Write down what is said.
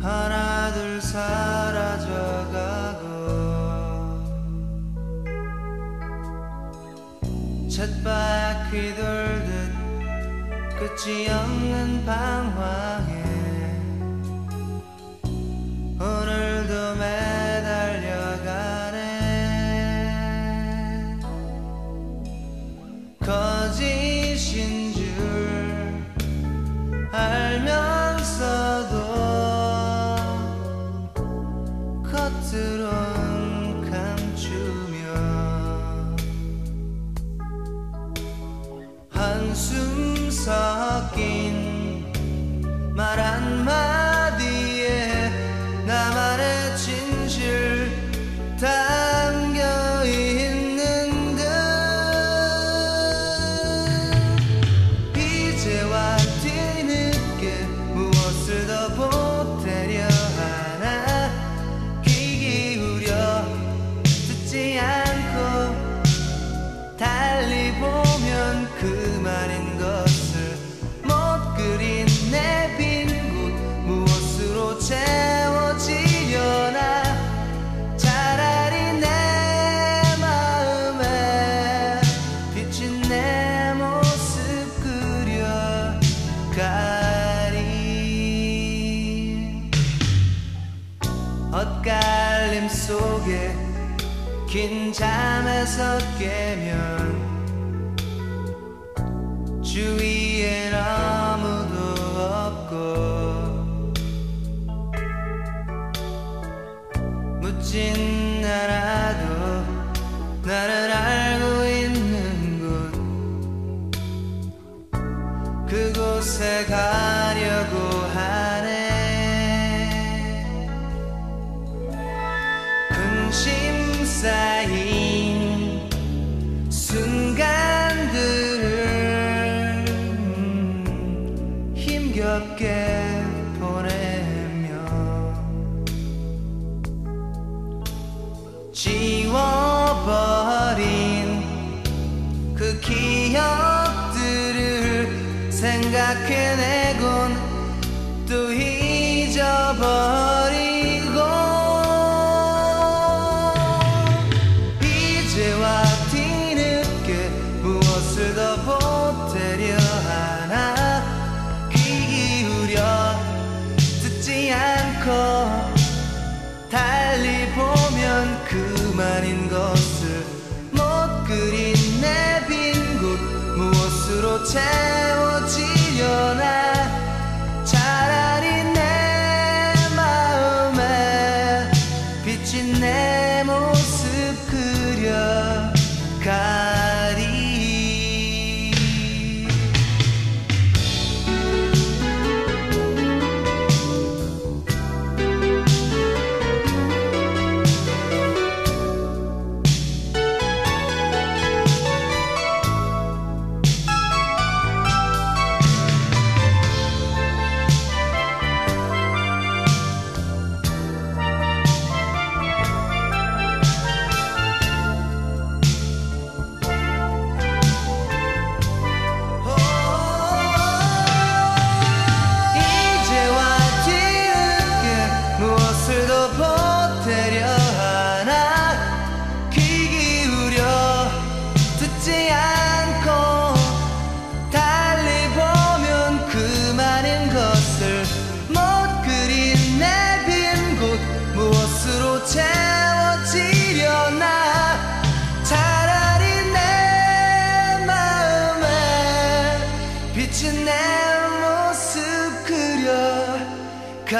하나둘 사라져가고 쳇바퀴 돌듯 끝이 없는 방황에 오늘도 매달려가네 거짓인 줄 알. xứng xa kia. 엇갈림 속에 긴 잠에서 깨면 주위엔 가깝게 보내며 지워버린 그 기억들을 생각해내곤 또 잊어버린 채워지려나? 채워지려나 차라리 내 마음에 빛이 내 모습 그려가